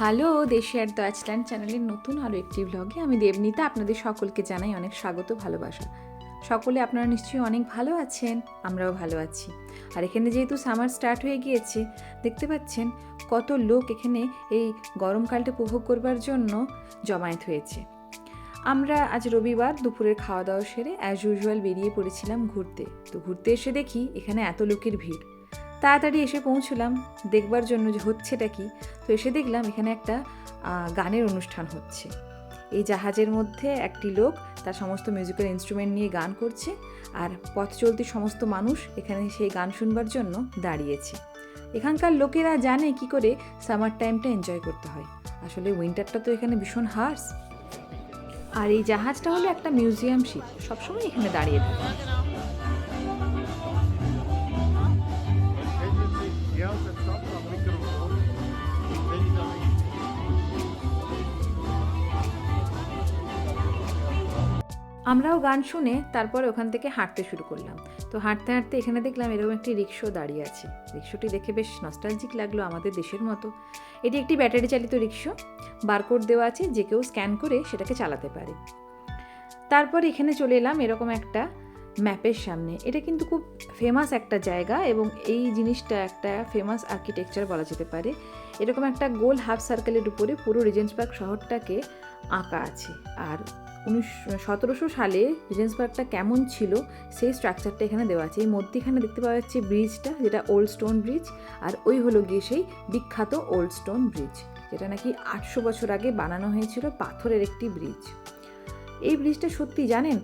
Hello, দেশি are the Iceland চ্যানেলের নতুন আরও একটি ভ্লগে আমি দেবনীতা। আপনাদের সকলকে জানাই অনেক স্বাগত, ভালোবাসা। সকলে আপনারা নিশ্চয়ই অনেক ভালো আছেন, আমরাও ভালো আছি। আর এখানে যেহেতু সামার স্টার্ট হয়ে গিয়েছে, দেখতে পাচ্ছেন কত লোক এখানে এই গরমকালটা উপভোগ করবার জন্য জমায়েত হয়েছে। আমরা আজ রবিবার দুপুরের খাওয়া দাওয়া সেরে অ্যাজ ইউজুয়াল বেরিয়ে পড়েছিলাম ঘুরতে। তো ঘুরতে এসে দেখি এখানে এত লোকের ভিড়। তাড়াতাড়ি এসে পৌঁছলাম, দেখবার জন্য যে হচ্ছেটা কি? তো এসে দেখলাম এখানে একটা গানের অনুষ্ঠান হচ্ছে। এই জাহাজের মধ্যে একটি লোক তার সমস্ত মিউজিক্যাল ইনস্ট্রুমেন্ট নিয়ে গান করছে আর পথ চলতি সমস্ত মানুষ এখানে সেই গান শুনবার জন্য দাঁড়িয়েছে। এখানকার লোকেরা জানে কি করে সামার টাইমটা এনজয় করতে হয়। আসলে উইন্টারটা তো এখানে ভীষণ হার্স আর এই জাহাজটা হলো একটা মিউজিয়াম শিপ সবসময় এখানে দাঁড়িয়ে থাকে। আমরাও গান শুনে তারপর ওখান থেকে হাঁটতে শুরু করলাম। তো হাঁটতে হাঁটতে এখানে দেখলাম এরকম একটি রিক্সো দাঁড়িয়ে আছে। রিক্সোটি দেখে বেশ নস্টালজিক লাগল আমাদের দেশের মতো। এটি একটি ব্যাটারি চালিত রিক্সো। বারকোড দেওয়া আছে যে কেউ স্ক্যান করে সেটাকে চালাতে পারে। তারপর এখানে চলে এলাম এরকম একটা ম্যাপের সামনে। এটা কিন্তু খুব ফেমাস একটা জায়গা এবং এই জিনিসটা একটা ফেমাস আর্কিটেকচার বলা যেতে পারে। এরকম একটা গোল হাফ সার্কেলের উপরে পুরো রিজেন্স পার্ক শহরটাকে আঁকা আছে। আর উনিশ সতেরোশো সালে পার্কটা কেমন ছিল, সেই স্ট্রাকচারটা এখানে দেওয়া আছে। এই মধ্যেখানে দেখতে পাওয়া যাচ্ছে ব্রিজটা যেটা ওল্ড স্টোন ব্রিজ আর ওই হলো গিয়ে সেই বিখ্যাত ওল্ড স্টোন ব্রিজ যেটা নাকি আটশো বছর আগে বানানো হয়েছিল পাথরের একটি ব্রিজ এই ব্রিজটা সত্যি জানেন?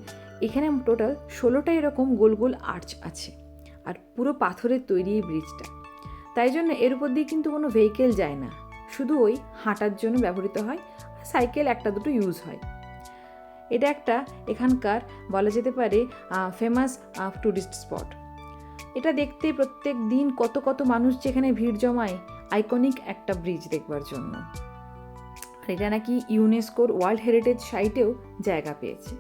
এখানে টোটাল ষোলোটা এরকম গোল গোল আর্চ আছে, আর পুরো পাথরের তৈরি এই ব্রিজটা তাই জন্য এর উপর দিয়ে কিন্তু কোনো ভেহিকেল যায় না। শুধু ওই হাঁটার জন্য ব্যবহৃত হয় সাইকেল একটা দুটো ইউজ হয়। এটা একটা এখানকার বলা যেতে পারে ফেমাস ট্যুরিস্ট স্পট এটা দেখতে প্রত্যেক দিন কত কত মানুষ যেখানে ভিড় জমায় আইকনিক একটা ব্রিজ দেখবার জন্য। আর এটা নাকি ইউনেস্কোর ওয়ার্ল্ড হেরিটেজ সাইটেও জায়গা পেয়েছে।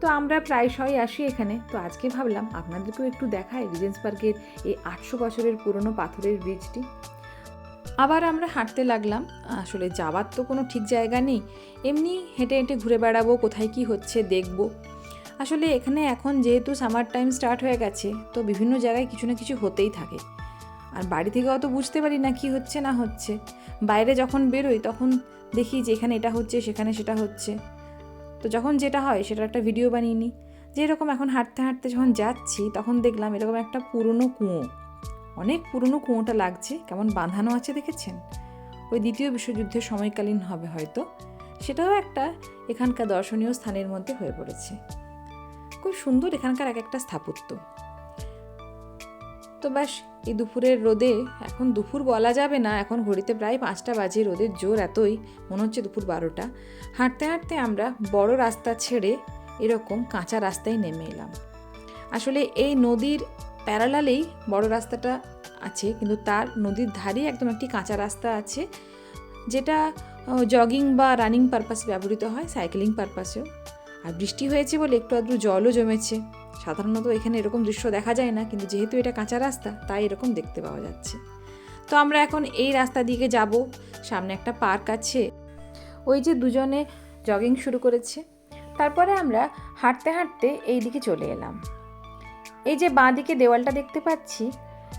তো আমরা প্রায়শই আসি এখানে। তো আজকে ভাবলাম আপনাদেরকেও একটু দেখায় রিজেন্স পার্কের এই আটশো বছরের পুরনো পাথরের ব্রিজটি আবার আমরা হাঁটতে লাগলাম। আসলে যাওয়ার তো কোনো ঠিক জায়গা নেই। এমনি হেঁটে হেঁটে ঘুরে বেড়াবো, কোথায় কি হচ্ছে দেখব। আসলে এখানে এখন যেহেতু সামার টাইম স্টার্ট হয়ে গেছে, তো বিভিন্ন জায়গায় কিছু না কিছু হতেই থাকে। আর বাড়ি থেকে অত বুঝতে পারি না কি হচ্ছে না হচ্ছে। বাইরে যখন বেরোই তখন দেখি যে এখানে এটা হচ্ছে, সেখানে সেটা হচ্ছে। তো যখন যেটা হয় সেটা একটা ভিডিও বানিয়ে নিই। যেরকম এখন হাঁটতে হাঁটতে যখন যাচ্ছি তখন দেখলাম এরকম একটা পুরনো কুঁয়ো। অনেক পুরনো কুঁয়োটা লাগছে, কেমন বাঁধানো আছে দেখেছেন? ওই দ্বিতীয় বিশ্বযুদ্ধের সময়কালীন হবে হয়তো। সেটাও একটা এখানকার দর্শনীয় স্থানের মধ্যে হয়ে পড়েছে। খুব সুন্দর এখানকার এক একটা স্থাপত্য। তো ব্যাস, এই দুপুরের রোদে এখন দুপুর বলা যাবে না, এখন ঘড়িতে প্রায় পাঁচটা বাজে, রোদের জোর এতই, মনে হচ্ছে দুপুর বারোটা। হাঁটতে হাঁটতে আমরা বড় রাস্তা ছেড়ে এরকম কাঁচা রাস্তায় নেমে এলাম। আসলে এই নদীর প্যারালালেই বড় রাস্তাটা আছে, কিন্তু তার নদীর ধারেই একদম একটি কাঁচা রাস্তা আছে, যেটা জগিং বা রানিং পারপাসে ব্যবহৃত হয় সাইকেলিং পারপাসেও আর বৃষ্টি হয়েছে বলে একটু আধটু জলও জমেছে। সাধারণত এখানে এরকম দৃশ্য দেখা যায় না, কিন্তু যেহেতু এটা কাঁচা রাস্তা, তাই এরকম দেখতে পাওয়া যাচ্ছে। তো আমরা এখন এই রাস্তা দিকে যাব, সামনে একটা পার্ক আছে। ওই যে দুজনে জগিং শুরু করেছে। তারপরে আমরা হাঁটতে হাঁটতে এই দিকে চলে এলাম। এই যে বাঁ দিকে দেওয়ালটা দেখতে পাচ্ছি,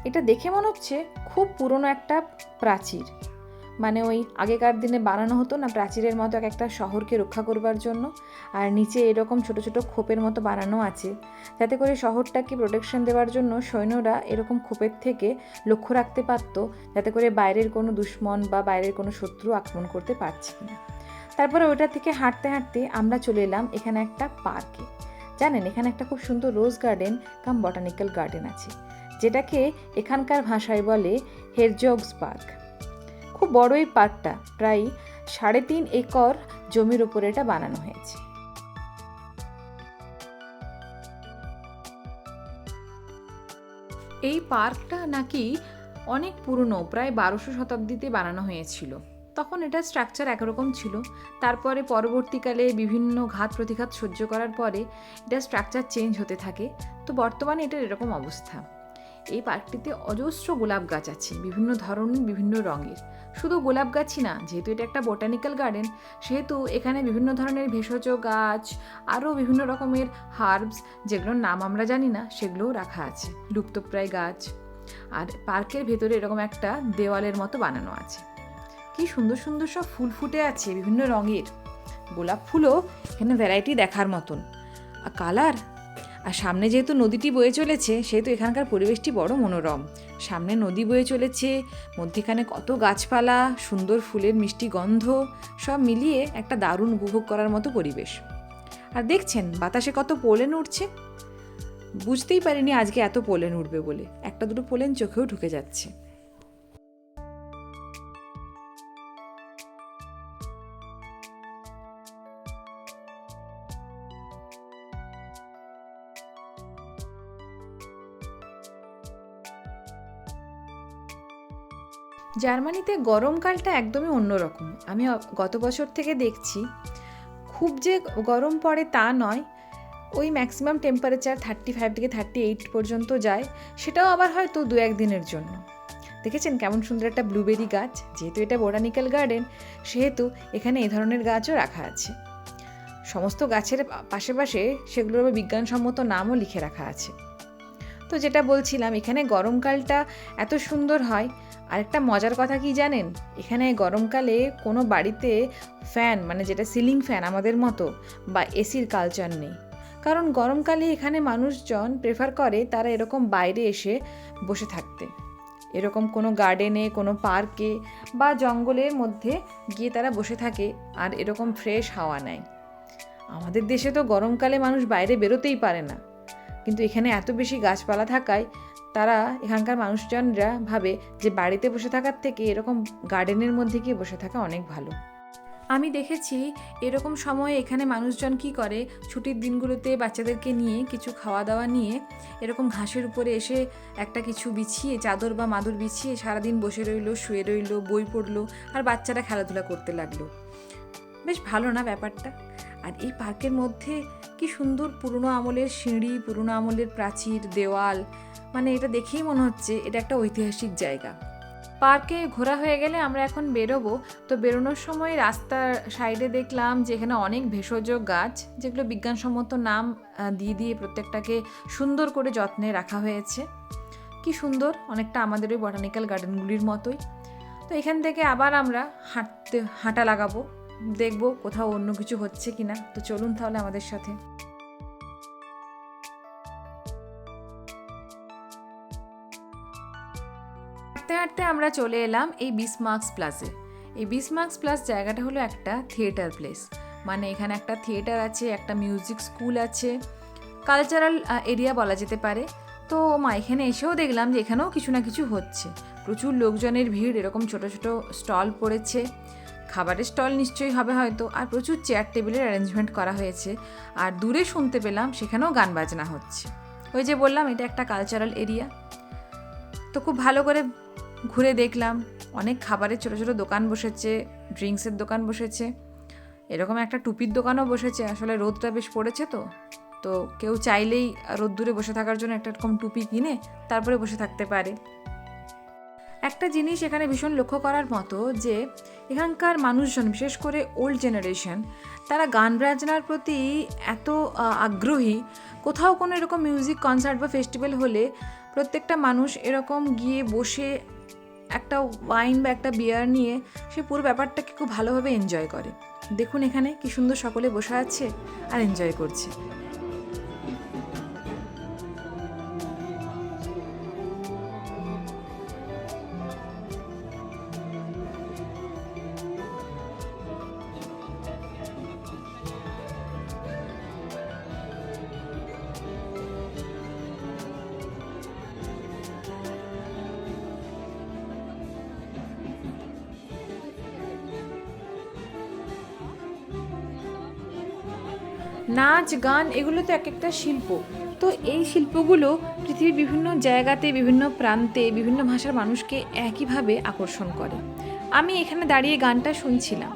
এটা দেখে মনে হচ্ছে খুব পুরনো একটা প্রাচীর। মানে ওই আগেকার দিনে বানানো হতো না প্রাচীরের মতো এক একটা শহরকে রক্ষা করবার জন্য, আর নিচে এরকম ছোট ছোট খোপের মতো বানানো আছে। যাতে করে শহরটাকে প্রোটেকশন দেওয়ার জন্য সৈন্যরা এরকম খোপের থেকে লক্ষ্য রাখতে পারতো, যাতে করে বাইরের কোনো দুশ্মন বা বাইরের কোনো শত্রু আক্রমণ করতে পারছে না তারপরে ওটা থেকে হাঁটতে হাঁটতে আমরা চলে এলাম এখানে একটা পার্কে। জানেন, এখানে একটা খুব সুন্দর rose garden cum botanical garden আছে, যেটাকে এখানকার ভাষায় বলে হেরজগস পার্ক খুব বড় এই পার্কটা প্রায় সাড়ে তিন একর জমির ওপরে এটা বানানো হয়েছে। এই পার্কটা নাকি অনেক পুরনো, প্রায় বারোশো শতাব্দীতে বানানো হয়েছিল। তখন এটা স্ট্রাকচার একরকম ছিল। তারপরে পরবর্তীকালে বিভিন্ন ঘাত প্রতিঘাত সহ্য করার পরে এটা স্ট্রাকচার চেঞ্জ হতে থাকে। তো বর্তমানে এটার এরকম অবস্থা। এই পার্কটিতে অজস্র গোলাপ গাছ আছে, বিভিন্ন ধরনের, বিভিন্ন রঙের। শুধু গোলাপ গাছই না, যেহেতু এটা একটা বোটানিক্যাল গার্ডেন সেহেতু এখানে বিভিন্ন ধরনের ভেষজ গাছ, আরও বিভিন্ন রকমের হার্বস যেগুলোর নাম আমরা জানি না, সেগুলোও রাখা আছে। লুপ্তপ্রায় গাছ। আর পার্কের ভেতরে এরকম একটা দেওয়ালের মতো বানানো আছে। কি সুন্দর সুন্দর সব ফুল ফুটে আছে বিভিন্ন রঙের। গোলাপ ফুলও এখানে ভ্যারাইটি দেখার মতন। আর কালার আর সামনে যেহেতু নদীটি বয়ে চলেছে, সেহেতু এখানকার পরিবেশটি বড় মনোরম। সামনে নদী বয়ে চলেছে, মধ্যেখানে কত গাছপালা, সুন্দর ফুলের মিষ্টি গন্ধ, সব মিলিয়ে একটা দারুণ উপভোগ করার মতো পরিবেশ। আর দেখছেন, বাতাসে কত পোলেন উঠছে বুঝতেই পারিনি আজকে এত পোলেন উঠবে বলে। একটা দুটো পোলেন চোখেও ঢুকে যাচ্ছে। জার্মানিতে গরমকালটা একদমই অন্যরকম আমি গত বছর থেকে দেখছি, খুব যে গরম পড়ে তা নয়, ওই ম্যাক্সিমাম টেম্পারেচার থার্টি ফাইভ থেকে থার্টি এইট পর্যন্ত যায়, সেটাও আবার হয়তো দু এক দিনের জন্য। দেখেছেন কেমন সুন্দর একটা ব্লুবেরি গাছ? যেহেতু এটা বোটানিক্যাল গার্ডেন সেহেতু এখানে এই ধরনের গাছও রাখা আছে। সমস্ত গাছের পাশে পাশে সেগুলোর বিজ্ঞানসম্মত নামও লিখে রাখা আছে। তো যেটা বলছিলাম, এখানে গরমকালটা এত সুন্দর হয়। আরেকটা মজার কথা কি জানেন? এখানে গরমকালে কোনো বাড়িতে ফ্যান মানে যেটা সিলিং ফ্যান আমাদের মতো, বা এসির কালচার নেই। কারণ গরমকালে এখানে মানুষজন প্রেফার করে তারা এরকম বাইরে এসে বসে থাকতে। এরকম কোনো গার্ডেনে কোনো পার্কে বা জঙ্গলের মধ্যে গিয়ে তারা বসে থাকে, আর এরকম ফ্রেশ হাওয়া নেয়। আমাদের দেশে তো গরমকালে মানুষ বাইরে বেরোতেই পারে না। কিন্তু এখানে এত বেশি গাছপালা থাকায় তারা এখানকার মানুষজনরা ভাবে যে বাড়িতে বসে থাকার থেকে এরকম গার্ডেনের মধ্যে গিয়ে বসে থাকা অনেক ভালো। আমি দেখেছি এরকম সময়ে এখানে মানুষজন কি করে? ছুটির দিনগুলোতে বাচ্চাদেরকে নিয়ে কিছু খাওয়া দাওয়া নিয়ে এরকম ঘাসের উপরে এসে একটা কিছু বিছিয়ে, চাদর বা মাদুর বিছিয়ে সারাদিন বসে রইল, শুয়ে রইল, বই পড়ল আর বাচ্চারা খেলাধুলা করতে লাগল। বেশ ভালো না ব্যাপারটা? আর এই পার্কের মধ্যে কি সুন্দর পুরনো আমলের সিঁড়ি, পুরনো আমলের প্রাচীর, দেওয়াল মানে এটা দেখেই মনে হচ্ছে এটা একটা ঐতিহাসিক জায়গা। পার্কে ঘোরা হয়ে গেলে আমরা এখন বেরোবো, তো বেরোনোর সময় রাস্তার সাইডে দেখলাম যে এখানে অনেক ভেষজ গাছ, যেগুলো বিজ্ঞানসম্মত নাম দিয়ে দিয়ে প্রত্যেকটাকে সুন্দর করে যত্নে রাখা হয়েছে। কি সুন্দর, অনেকটা আমাদের ওই বটানিক্যাল গার্ডেনগুলির মতোই। তো এখান থেকে আবার আমরা হাঁটতে, হাঁটা লাগাবো। দেখব কোথাও অন্য কিছু হচ্ছে কি না তো চলুন তাহলে আমাদের সাথে। হাঁটতে হাঁটতে আমরা চলে এলাম এই বিসমার্কস প্লাসে এই বিসমার্কস প্লাস জায়গাটা হলো একটা থিয়েটার প্লেস। মানে এখানে একটা থিয়েটার আছে, একটা মিউজিক স্কুল আছে, কালচারাল এরিয়া বলা যেতে পারে। তো মা, এখানে এসেও দেখলাম যে এখানেও কিছু না কিছু হচ্ছে। প্রচুর লোকজনের ভিড়, এরকম ছোট ছোট স্টল পড়েছে। খাবারের স্টল নিশ্চয়ই হবে হয়তো, আর প্রচুর চেয়ার টেবিলের অ্যারেঞ্জমেন্ট করা হয়েছে। আর দূরে শুনতে পেলাম সেখানেও গান বাজনা হচ্ছে। ওই যে বললাম, এটা একটা কালচারাল এরিয়া তো খুব ভালো করে ঘুরে দেখলাম, অনেক খাবারের ছোটো ছোটো দোকান বসেছে ড্রিঙ্কসের দোকান বসেছে, এরকম একটা টুপির দোকানও বসেছে, আসলে রোদটা বেশ পড়েছে তো। তো কেউ চাইলেই রোদ্দুরে বসে থাকার জন্য একটা এরকম টুপি কিনে তারপরে বসে থাকতে পারে। একটা জিনিস এখানে ভীষণ লক্ষ্য করার মতো যে এখানকার মানুষজন, বিশেষ করে ওল্ড জেনারেশন তারা গান বাজনার প্রতি এত আগ্রহী। কোথাও কোনো এরকম মিউজিক কনসার্ট বা ফেস্টিভ্যাল হলে প্রত্যেকটা মানুষ এরকম গিয়ে বসে একটা ওয়াইন বা একটা বিয়ার নিয়ে সে পুরো ব্যাপারটাকে খুব ভালোভাবে এনজয় করে। দেখুন এখানে কি সুন্দর সকলে বসে আছে আর এনজয় করছে। নাচ, গান, এগুলো তো এক একটা শিল্প। তো এই শিল্পগুলো পৃথিবীর বিভিন্ন জায়গাতে, বিভিন্ন প্রান্তে, বিভিন্ন ভাষার মানুষকে একইভাবে আকর্ষণ করে। আমি এখানে দাঁড়িয়ে গানটা শুনছিলাম।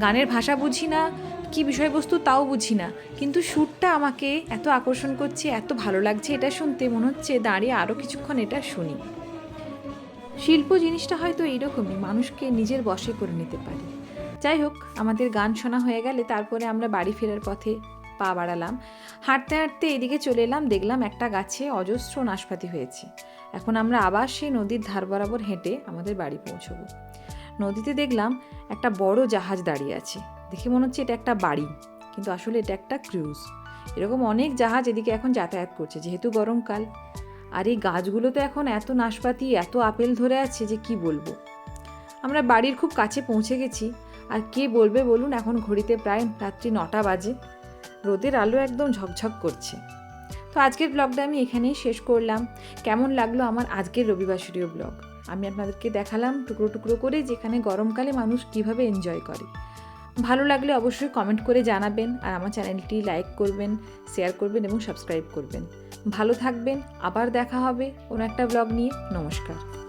গানের ভাষা বুঝি না, কী বিষয়বস্তু তাও বুঝি না, কিন্তু সুরটা আমাকে এত আকর্ষণ করছে, এত ভালো লাগছে এটা শুনতে, মনে হচ্ছে দাঁড়িয়ে আরও কিছুক্ষণ এটা শুনি। শিল্প জিনিসটা হয়তো এইরকমই, মানুষকে নিজের বশে করে নিতে পারে। যাই হোক, আমাদের গান শোনা হয়ে গেলে তারপরে আমরা বাড়ি ফেরার পথে পা বাড়ালাম। হাঁটতে হাঁটতে এদিকে চলে এলাম, দেখলাম একটা গাছে অজস্র নাশপাতি হয়েছে। এখন আমরা আবার সেই নদীর ধার বরাবর হেঁটে আমাদের বাড়ি পৌঁছবো। নদীতে দেখলাম একটা বড় জাহাজ দাঁড়িয়ে আছে। দেখে মনে হচ্ছে এটা একটা বাড়ি, কিন্তু আসলে এটা একটা ক্রুজ। এরকম অনেক জাহাজ এদিকে এখন যাতায়াত করছে, যেহেতু গরমকাল। আর এই গাছগুলোতে এখন এত নাশপাতি, এত আপেল ধরে আছে যে কি বলব? আমরা বাড়ির খুব কাছে পৌঁছে গেছি। আর কে বলবে বলুন, এখন ঘড়িতে প্রায় রাত্রি নটা বাজে। রোদের আলো একদম ঝকঝক করছে। তো আজকের ব্লগটা আমি এখানেই শেষ করলাম। কেমন লাগল আমার আজকের রবিবাসরীয় ব্লগ আমি আপনাদেরকে দেখালাম টুকরো টুকরো করে যেখানে গরমকালে মানুষ কীভাবে এনজয় করে। ভালো লাগলে অবশ্যই কমেন্ট করে জানাবেন আর আমার চ্যানেলটি লাইক করবেন শেয়ার করবেন এবং সাবস্ক্রাইব করবেন। ভালো থাকবেন, আবার দেখা হবে কোনো একটা ব্লগ নিয়ে। নমস্কার।